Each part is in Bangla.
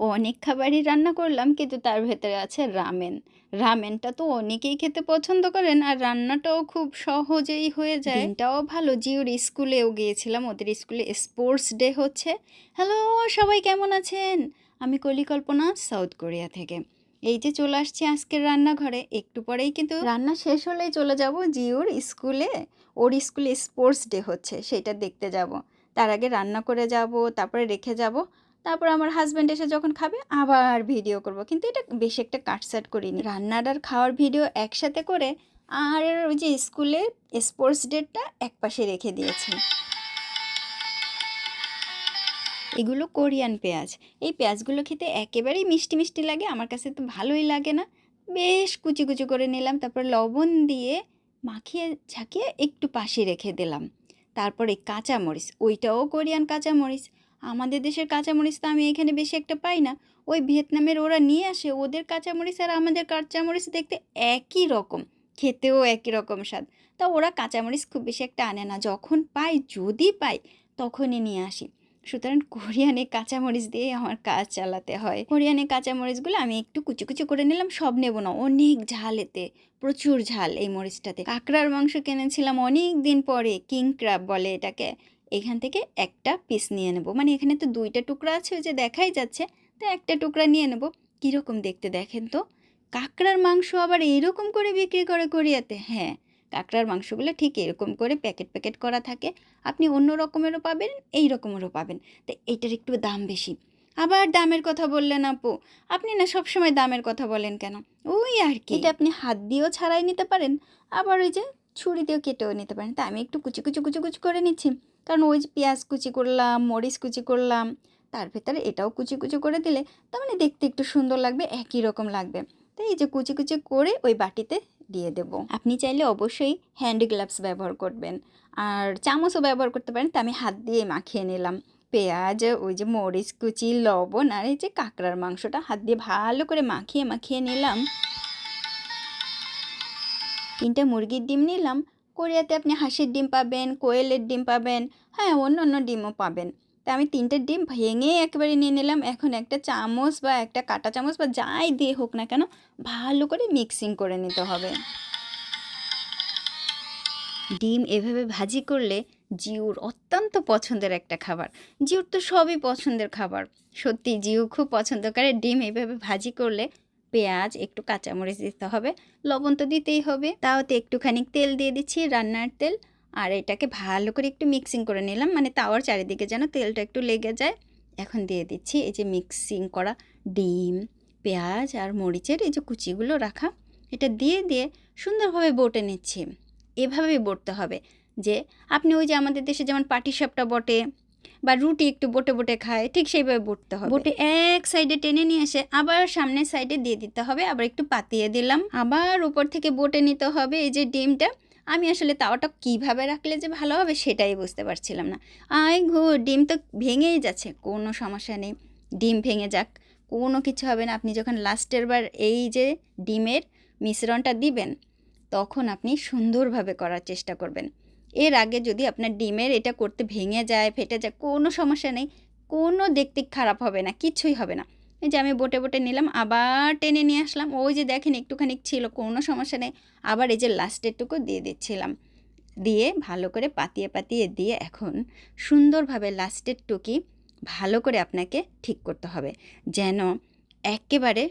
অনেক খাবারই রান্না করলাম, কিন্তু তার ভেতরে আছে রামেন। রামেনটা তো অনেকেই খেতে পছন্দ করেন আর রান্নাটাও খুব সহজেই হয়ে যায়। দিনটাও ভালো। জিওর স্কুলেও গিয়েছিলাম, ওদের স্কুলে স্পোর্টস ডে হচ্ছে। হ্যালো, সবাই কেমন আছেন? আমি কলিকল্পনা, সাউথ কোরিয়া থেকে। এই যে চলে আসছি আজকের রান্নাঘরে। একটু পরেই কিন্তু রান্না শেষ হলেই চলে যাব জিওর স্কুলে। ওর স্কুলে স্পোর্টস ডে হচ্ছে, সেটা দেখতে যাব। তার আগে রান্না করে যাব, তারপরে রেখে যাব। তারপর আমার হাজব্যান্ড এসে যখন খাবে, আবার ভিডিও করব। কিন্তু এটা বেশি একটা কাটসাট করিনি। রান্নার আর খাওয়ার ভিডিও একসাথে করে আর ওই যে স্কুলে স্পোর্টস ডেটটা এক পাশে রেখে দিয়েছি। এগুলো কোরিয়ান পেঁয়াজ। এই পেঁয়াজগুলো খেতে একেবারেই মিষ্টি মিষ্টি লাগে, আমার কাছে তো ভালোই লাগে না। বেশ কুচি কুচি করে নিলাম, তারপর লবণ দিয়ে মাখিয়ে ঝাঁকিয়ে একটু পাশে রেখে দিলাম। তারপরে কাঁচামরিচ, ওইটাও কোরিয়ান কাঁচামরিচ। আমাদের দেশের কাঁচামরিচ তো আমি এখানে বেশি একটা পাই না। ওই ভিয়েতনামের ওরা নিয়ে আসে, ওদের কাঁচামরিচ আর আমাদের কাঁচামরিচ দেখতে একই রকম, খেতেও একই রকম স্বাদ। তা ওরা কাঁচামরিচ খুব বেশি একটা আনে না, যখন পাই, যদি পাই, তখনই নিয়ে আসি। সুতরাং কোরিয়ানে কাঁচামরিচ দিয়ে আমার কাজ চালাতে হয়। কোরিয়ানে কাঁচামরিচগুলো আমি একটু কুচি কুচি করে নিলাম, সব নেব না, অনেক ঝাল এতে, প্রচুর ঝাল এই মরিচটাতে। কাঁকড়ার মাংস কিনেছিলাম অনেক দিন পরে, কিং বলে এটাকে। এখান থেকে একটা পিস নিয়ে নেব। মানে এখানে তো দুইটা টুকরা আছে, ওই যে দেখাই যাচ্ছে, তো একটা টুকরা নিয়ে নেব। কীরকম দেখতে দেখেন তো? কাঁকড়ার মাংস আবার এরকম করে বিক্রি করে কোরিয়াতে? হ্যাঁ কাঁকড়ার মাংসগুলো ঠিক এরকম করে প্যাকেট প্যাকেট করা থাকে। আপনি অন্য রকমেরও পাবেন, এই রকমেরও পাবেন। তো এইটার একটু দাম বেশি। আবার দামের কথা বললেন আপু। আপনি না সবসময় দামের কথা বলেন কেন? ওই আর কি। এটা আপনি হাত দিয়েও ছাড়াই নিতে পারেন, আবার ওই যে ছুরি দিয়েও কেটেও নিতে পারেন। তা আমি একটু কুচি কুচি কুচি কুচি করে নিচ্ছি। কারণ ওই যে পেঁয়াজ কুচি করলাম, মরিচ কুচি করলাম, তার ভেতরে এটাও কুচি কুচি করে দিলে তার মানে দেখতে একটু সুন্দর লাগবে, একই রকম লাগবে। তো এই যে কুচি কুচি করে ওই বাটিতে দিয়ে দেব। আপনি চাইলে অবশ্যই হ্যান্ড গ্লাভস ব্যবহার করবেন। আর চামচও ব্যবহার করতে পারেন, তা আমি হাত দিয়ে মাখিয়ে নিলাম। পেঁয়াজ, ওই যে মরিচ কুচি, লবণ আর এই যে কাঁকড়ার মাংসটা হাত দিয়ে ভালো করে মাখিয়ে মাখিয়ে নিলাম। তিনটা মুরগির ডিম নিলাম কোরিয়াতে আপনি হাঁসের ডিম পাবেন, কোয়েলের ডিম পাবেন হ্যাঁ অন্য অন্য ডিমও পাবেন। তা আমি তিনটে ডিম ভেঙে একেবারে নিয়ে নিলাম। এখন একটা চামচ বা একটা কাটা চামচ বা যাই দিয়ে হোক না কেন ভালো করে মিক্সিং করে নিতে হবে। ডিম এভাবে ভাজি করলে জিউর অত্যন্ত পছন্দের একটা খাবার। জিউর তো সবই পছন্দের খাবার। সত্যি, জিউ খুব পছন্দ করে। ডিম এভাবে ভাজি করলে পেঁয়াজ, একটু কাঁচামরিচ দিতে হবে, লবণ তো দিতেই হবে। তাওতে একটুখানি তেল দিয়ে দিচ্ছি রান্নার তেল, আর এটাকে ভালো করে একটু মিক্সিং করে নিলাম মানে তাওয়ার চারিদিকে যেন তেলটা একটু লেগে যায়। এখন দিয়ে দিচ্ছি এই যে মিক্সিং করা ডিম, পেঁয়াজ আর মরিচের এই যে কুচিগুলো রাখা। এটা দিয়ে দিয়ে সুন্দরভাবে বটে নিচ্ছি। এভাবেই বটতে হবে যে আপনি ওই যে আমাদের দেশে যেমন পাটিসাপটা বটে বা রুটি একটু বটে বটে খায়, ঠিক সেইভাবে বটতে হবে। বটে এক সাইডে টেনে নিয়ে এসে আবার সামনের সাইডে দিয়ে দিতে হবে, আবার একটু পাতিয়ে দিলাম। আবার উপর থেকে বটে নিতে হবে এই যে ডিমটা। আমি আসলে তাওয়াটা কীভাবে রাখলে যে ভালো হবে সেটাই বুঝতে পারছিলাম না। আই ঘো, ডিম তো ভেঙেই যাচ্ছে, কোনো সমস্যা নেই। ডিম ভেঙে যাক, কোনো কিছু হবে না। আপনি যখন লাস্টের বার এই যে ডিমের মিশ্রণটা দিবেন, তখন আপনি সুন্দরভাবে করার চেষ্টা করবেন। এর আগে যদি আপনার ডিমের এটা করতে ভেঙে যায়, ফেটে যায়, কোনো সমস্যা নেই। কোনো দেখতে খারাপ হবে না, কিছুই হবে না। এই যে আমি বোটে বোটে নিলাম, আবার টেনে নিয়ে আসলাম। ওই যে দেখেন একটুখানি ছিল, কোনো সমস্যা নেই। আবার এই যে লাস্টেরটুকু দিয়ে দিচ্ছিলাম। দিয়ে ভালো করে পাতিয়ে পাতিয়ে দিয়ে এখন সুন্দরভাবে লাস্টের টুকি ভালো করে আপনাকে ঠিক করতে হবে। যেন একেবারে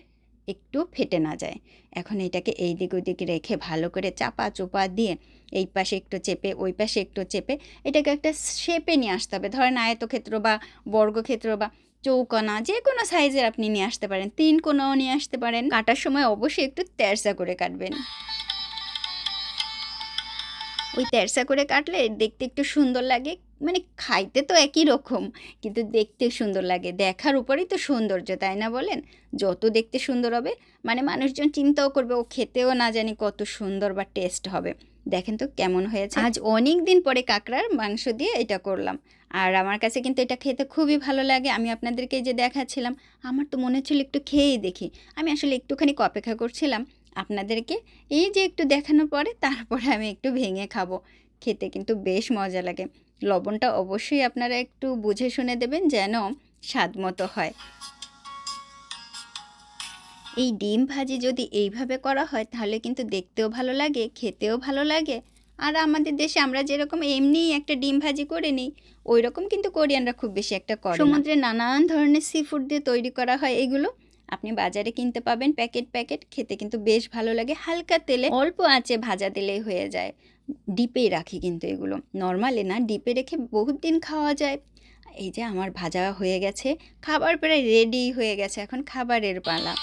একটু ফেটে না যায়। এখন এটাকে এই দিক ওই দিকে রেখে ভালো করে চাপা চোপা দিয়ে এই পাশে একটু চেপে, ওই পাশে একটু চেপে এটাকে একটা শেপে নিয়ে আসতে হবে। ধরেন আয়তক্ষেত্র বা বর্গক্ষেত্র বা চৌকোনা যে কোনো সাইজের আপনি নিয়ে আসতে পারেন। তিন কোনাও নিয়ে আসতে পারেন। কাটার সময় অবশ্যই একটু তেরসা করে কাটবেন। ওই তেরসা করে কাটলে দেখতে একটু সুন্দর লাগে মানে খাইতে তো একই রকম, কিন্তু দেখতে সুন্দর লাগে। দেখার উপরেই তো সৌন্দর্য, তাই না বলেন? যত দেখতে সুন্দর হবে মানে মানুষজন চিন্তাও করবে, ও খেতেও না জানি কত সুন্দর বা টেস্ট হবে। দেখেন তো কেমন হয়েছে। আজ অনেক দিন পরে কাঁকড়ার মাংস দিয়ে এটা করলাম। আর আমার কাছে কিন্তু এটা খেতে খুবই ভালো লাগে। আমি আপনাদেরকে যে দেখাচ্ছিলাম, আমার তো মনে হচ্ছিল একটু খেয়েই দেখি। আমি আসলে একটুখানি অপেক্ষা করছিলাম আপনাদেরকে। এই যে একটু দেখানোর পরে, তারপরে আমি একটু ভেঙে খাব। খেতে কিন্তু বেশ মজা লাগে। লবণটা অবশ্যই আপনারা একটু বুঝে শুনে দেবেন যেন স্বাদ মতো হয়। এই ডিম ভাজি যদি এইভাবে করা হয়, তাহলে কিন্তু দেখতেও ভালো লাগে, খেতেও ভালো লাগে। আর আমাদের দেশে আমরা যেরকম এমনিই একটা ডিম ভাজি করে নিই ওই রকম কিন্তু কোরিয়ানরা খুব বেশি একটা করে সমুদ্রে নানান ধরনের সি ফুড দিয়ে তৈরি করা হয় এগুলো। আপনি বাজারে কিনতে পাবেন প্যাকেট প্যাকেট, খেতে কিন্তু বেশ ভালো লাগে। হালকা তেলে অল্প আঁচে ভাজা দিলেই হয়ে যায়। ডিপে রাখি কিন্তু এগুলো। নর্মালে না, ডিপে রেখে বহুত দিন খাওয়া যায়। এই যে আমার ভাজা হয়ে গেছে, খাবার প্রায় রেডি হয়ে গেছে এখন খাবারের পালা।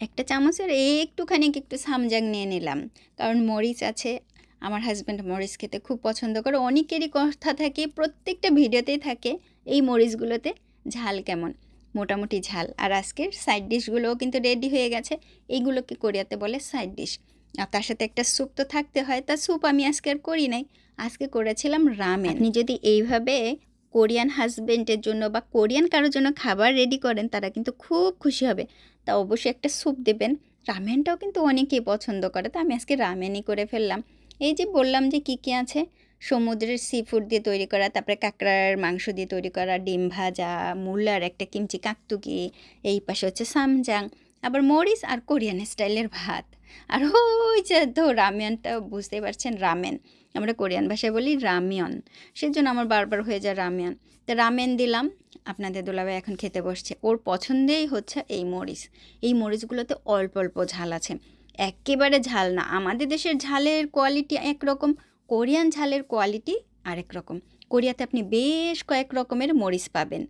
একটা চামচের এই একটুখানি একটু সামজাং নিয়ে নিলাম। কারণ মরিচ আছে, আমার হাজব্যান্ড মরিচ খেতে খুব পছন্দ করে। অনেকেরই কথা থাকে, প্রত্যেকটা ভিডিওতেই থাকে এই মরিচগুলোতে। ঝাল কেমন? মোটামুটি ঝাল। আর আজকের সাইড ডিশগুলোও কিন্তু রেডি হয়ে গেছে। এইগুলোকে কোরিয়াতে বলে সাইড ডিশ আর তার সাথে একটা স্যুপ তো থাকতে হয়, তা স্যুপ আমি আজকে আর করি নাই। আজকে করেছিলাম রামেন আপনি যদি এইভাবে কোরিয়ান হাজবেন্ডের জন্য বা কোরিয়ান কারোর জন্য খাবার রেডি করেন, তারা কিন্তু খুব খুশি হবে। তা অবশ্যই একটা স্যুপ দেবেন। রামেনটাও কিন্তু অনেকেই পছন্দ করে। তা আমি আজকে রামেনই করে ফেললাম। এই যে বললাম যে কী কী আছে সমুদ্রের সি ফুড দিয়ে তৈরি করা, তারপরে কাঁকড়ার মাংস দিয়ে তৈরি করা, ডিম ভাজা, মূলার একটা কিমচি কাকতুকি, এই পাশে হচ্ছে সামজাং, আবার মরিচ আর কোরিয়ান স্টাইলের ভাত। আর ওই যে তো রামিয়নটা বুঝতেই পারছেন, রামেন। আমরা কোরিয়ান ভাষায় বলি রামিয়ন। সেজন্য আমার বারবার হয়ে যায় রামিয়ন। তো রামেন দিলাম, আপনাদের দোলাভাই এখন খেতে বসছে। ওর পছন্দেই হচ্ছে এই মরিচ। এই মরিচগুলোতে অল্প অল্প ঝাল আছে। একেবারে ঝাল না। আমাদের দেশের ঝালের কোয়ালিটি একরকম। কোরিয়ান ঝালের কোয়ালিটি আরেক রকম। কোরিয়াতে আপনি বেশ কয়েক রকমের মরিচ পাবেন।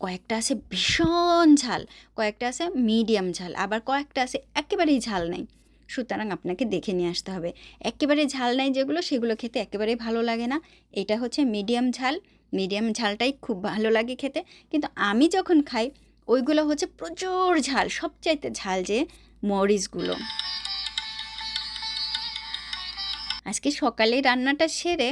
কয়েকটা আছে ভীষণ ঝাল, কয়েকটা আছে মিডিয়াম ঝাল, আবার কয়েকটা আছে একেবারেই ঝাল নাই। সুতরাং আপনাকে দেখে নিয়ে আসতে হবে। একেবারে ঝাল নাই যেগুলো, সেগুলো খেতে একেবারেই ভালো লাগে না। এটা হচ্ছে মিডিয়াম ঝাল। মিডিয়াম ঝালটাই খুব ভালো লাগে খেতে। কিন্তু আমি যখন খাই, ওইগুলো হচ্ছে প্রচুর ঝাল, সবচাইতে ঝাল যে মরিচগুলো। আজকে সকালে রান্নাটা সেরে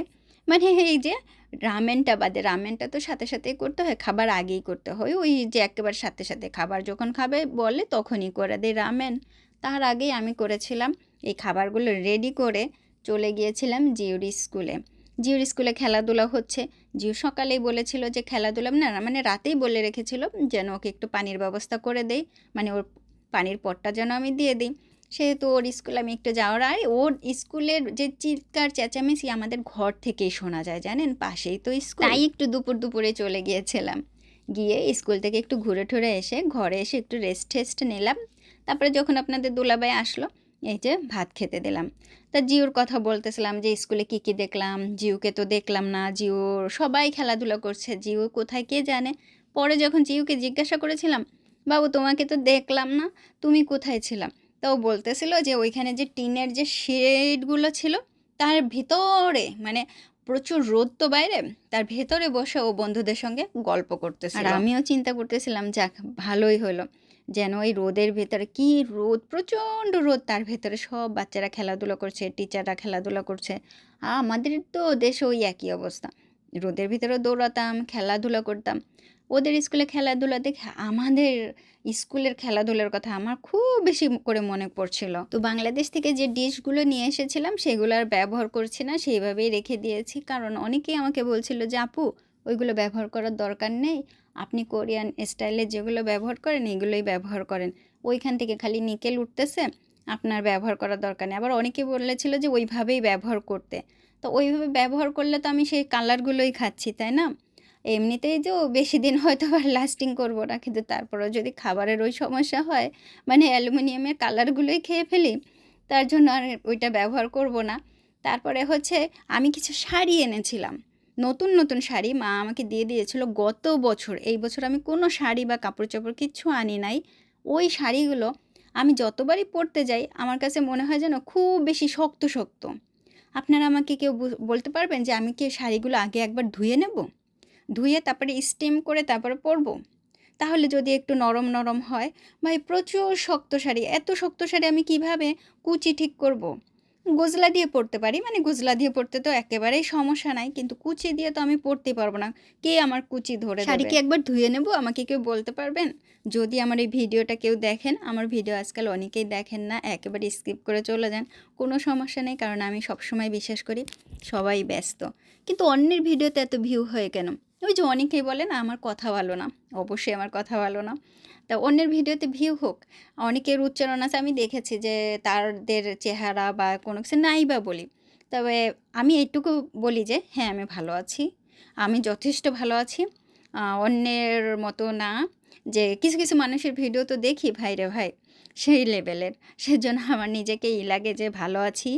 মানে এই যে রামেনটা বাদে, রামেনটা তো সাথে সাথেই করতে হয়, খাবার আগেই করতে হয়। ওই যে একেবারে সাথে সাথে খাবার যখন খাবে, বলে তখনই করে দেয় রামেন। তার আগেই আমি করেছিলাম, এই খাবারগুলো রেডি করে চলে গিয়েছিলাম জিওর স্কুলে। জিওর স্কুলে খেলাধুলা হচ্ছে। জিও সকালেই বলেছিল যে খেলাধুলা, না মানে রাতেই বলে রেখেছিল যেন ওকে একটু পানির ব্যবস্থা করে দেই মানে ওর পানির পটটা যেন আমি দিয়ে দিই। সেহেতু ওর স্কুলে, আমি একটু যাওয়ার, আর ওর স্কুলের যে চিৎকার, চেঁচামেচি আমাদের ঘর থেকেই শোনা যায়, জানেন? পাশেই তো স্কুল। তাই একটু দুপুর দুপুরে চলে গিয়েছিলাম। গিয়ে স্কুল থেকে একটু ঘুরে ঠুরে এসে, ঘরে এসে একটু রেস্ট টেস্ট নিলাম। তারপরে যখন আপনাদের দুলাবাই আসলো, এই যে ভাত খেতে দিলাম। তা জিওর কথা বলতেছিলাম যে, স্কুলে কি কি দেখলাম? জিওকে তো দেখলাম না, জিও সবাই খেলাধুলা করছে। জিও কোথায় কে জানে? পরে যখন জিওকে জিজ্ঞাসা করেছিলাম, বাবু, তোমাকে তো দেখলাম না, তুমি কোথায় ছিলাম তো বলতেছিল যে ওইখানে যে টিনের যে শেডগুলো ছিল, তার ভিতরে মানে প্রচুর রোদ তো বাইরে, তার ভেতরে বসে ও বন্ধুদের সঙ্গে গল্প করতেছিল। আর আমিও চিন্তা করতেছিলাম, যাক, ভালোই হলো। যেন ওই রোদের ভেতরে কি রোদ, প্রচণ্ড রোদ, তার ভেতরে সব বাচ্চারা খেলাধুলা করছে, টিচাররা খেলাধুলা করছে। আমাদের তো দেশে ওই একই অবস্থা। রোদের ভিতরে দৌড়াতাম, খেলাধুলা করতাম। ওদের স্কুলে খেলাধুলা দেখে আমাদের স্কুলের খেলাধুলার কথা আমার খুব বেশি করে মনে পড়ছিল। তো বাংলাদেশ থেকে যে ডিশগুলো নিয়ে এসেছিলাম সেগুলো আর ব্যবহার করছি না, সেইভাবেই রেখে দিয়েছি। কারণ অনেকেই আমাকে বলছিল যে, আপু, ওইগুলো ব্যবহার করার দরকার নেই। আপনি কোরিয়ান স্টাইলে যেগুলো ব্যবহার করেন, এগুলোই ব্যবহার করেন। ওইখান থেকে খালি নিকেল উঠতেছে, আপনার ব্যবহার করার দরকার নেই। আবার অনেকে বলেছিল যে, ওইভাবেই ব্যবহার করতে। তো ওইভাবে ব্যবহার করলে তো আমি সেই কালারগুলোই খাচ্ছি, তাই না? এমনিতেই যে বেশি দিন হয়তো আর লাস্টিং করব না, কিন্তু তারপরেও যদি খাবারের ওই সমস্যা হয় মানে অ্যালুমিনিয়ামের কালারগুলোই খেয়ে ফেলি, তার জন্য আর ওইটা ব্যবহার করব না। তারপরে হচ্ছে আমি কিছু শাড়ি এনেছিলাম, নতুন নতুন শাড়ি, মা আমাকে দিয়ে দিয়েছিল গত বছর, এই বছর আমি কোনো শাড়ি বা কাপড় চোপড় কিচ্ছু আনি নাই, ওই শাড়িগুলো আমি যতবারই পরতে যাই, আমার কাছে মনে হয় যেন খুব বেশি শক্ত শক্ত আপনারা আমাকে কেউ বলতে পারবেন যে আমি কি শাড়িগুলো আগে একবার ধুয়ে নেব? ধুয়ে তারপরে স্টিম করে তারপরে পরবো। তাহলে যদি একটু নরম নরম হয় ভাই প্রচুর শক্ত শাড়ি। এত শক্ত শাড়ি আমি কীভাবে কুচি ঠিক করব। গোজলা দিয়ে পরতে পারি মানে গোজলা দিয়ে পড়তে তো একেবারেই সমস্যা নাই কিন্তু কুচি দিয়ে তো আমি পরতে পারব না। কে আমার কুচি ধরে শাড়ি কি একবার ধুয়ে নেব? আমাকে কেউ বলতে পারবেন? যদি আমার এই ভিডিওটা কেউ দেখেন আমার ভিডিও আজকাল অনেকেই দেখেন না একেবারে স্কিপ করে চলে যান কোনো সমস্যা নেই কারণ আমি সবসময় বিশ্বাস করি সবাই ব্যস্ত। কিন্তু অন্যের ভিডিওতে এত ভিউ হয় কেন? ওই যে অনেকেই বলে না আমার কথা ভালো না। অবশ্যই আমার কথা ভালো না। তা অন্যের ভিডিওতে ভিউ হোক, অনেকের উচ্চারণ আছে, আমি দেখেছি যে তাদের চেহারা বা কোনো কিছু নাই বা বলি। তবে আমি এইটুকু বলি যে হ্যাঁ আমি ভালো আছি। আমি যথেষ্ট ভালো আছি। অন্যের মতো না যে কিছু কিছু মানুষের ভিডিও তো দেখি, ভাই রে ভাই, সেই লেভেলের সেজন্য আমার নিজেকেই লাগে যে ভালো আছি।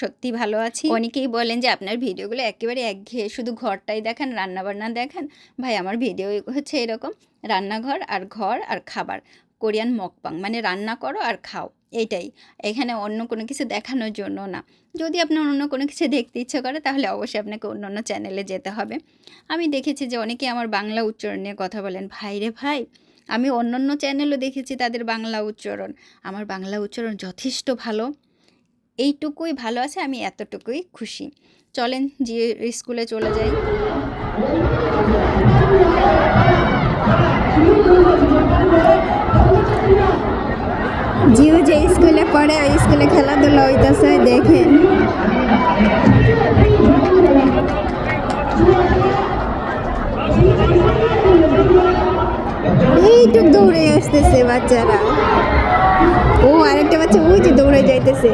সত্যি ভালো আছি। অনেকেই বলেন যে আপনার ভিডিওগুলো একেবারে একঘেয়ে, শুধু ঘরটাই দেখান, রান্নাবান্না দেখান। ভাই, আমার ভিডিও হচ্ছে এরকম, রান্নাঘর আর ঘর আর খাবার, কোরিয়ান মকপাং মানে রান্না করো আর খাও, এইটাই। এখানে অন্য কোনো কিছু দেখানোর জন্য না। যদি আপনার অন্য কোনো কিছু দেখতে ইচ্ছে করে, তাহলে অবশ্যই আপনাকে অন্য অন্য চ্যানেলে যেতে হবে। আমি দেখেছি যে অনেকে আমার বাংলা উচ্চারণ নিয়ে কথা বলেন, ভাই রে ভাই, আমি অন্য অন্য চ্যানেলও দেখেছি তাদের বাংলা উচ্চারণ। আমার বাংলা উচ্চারণ যথেষ্ট ভালো। এইটুকুই ভালো আছে, আমি এতটুকুই খুশি। চলেন যে স্কুলে চলে যাই। জিও যে স্কুলে পড়ে, ওই স্কুলে খেলাধুলা হইতেছে, দেখেন। এইটুক দৌড়ে আসতেছে বাচ্চারা। ও, আরেকটা বাচ্চা, ওই যে দৌড়ে যাইতেছে।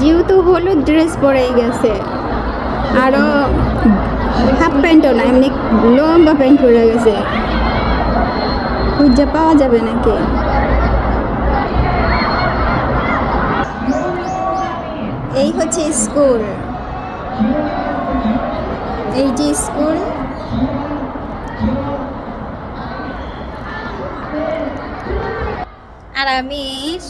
যেহেতু হলুদ ড্রেস পরেই গেছে। আরও হাফ প্যান্টও না, এমনি লম্বা প্যান্ট পরে গেছে। খুঁজে পাওয়া যাবে নাকি? এই হচ্ছে স্কুল এই যে স্কুল আর আমি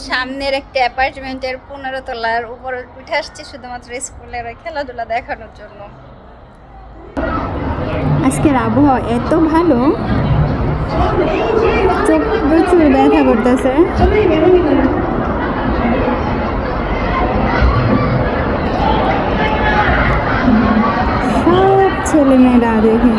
সামনের একটা অ্যাপার্টমেন্টের পনেরো তলার উপর উঠে আসছি শুধুমাত্র স্কুলের খেলাধুলা দেখানোর জন্য। আজকের আবহাওয়া এত ভালো, চোখ প্রচুর ব্যথা করতেছে। ছেলেমেয়েরা দেখে।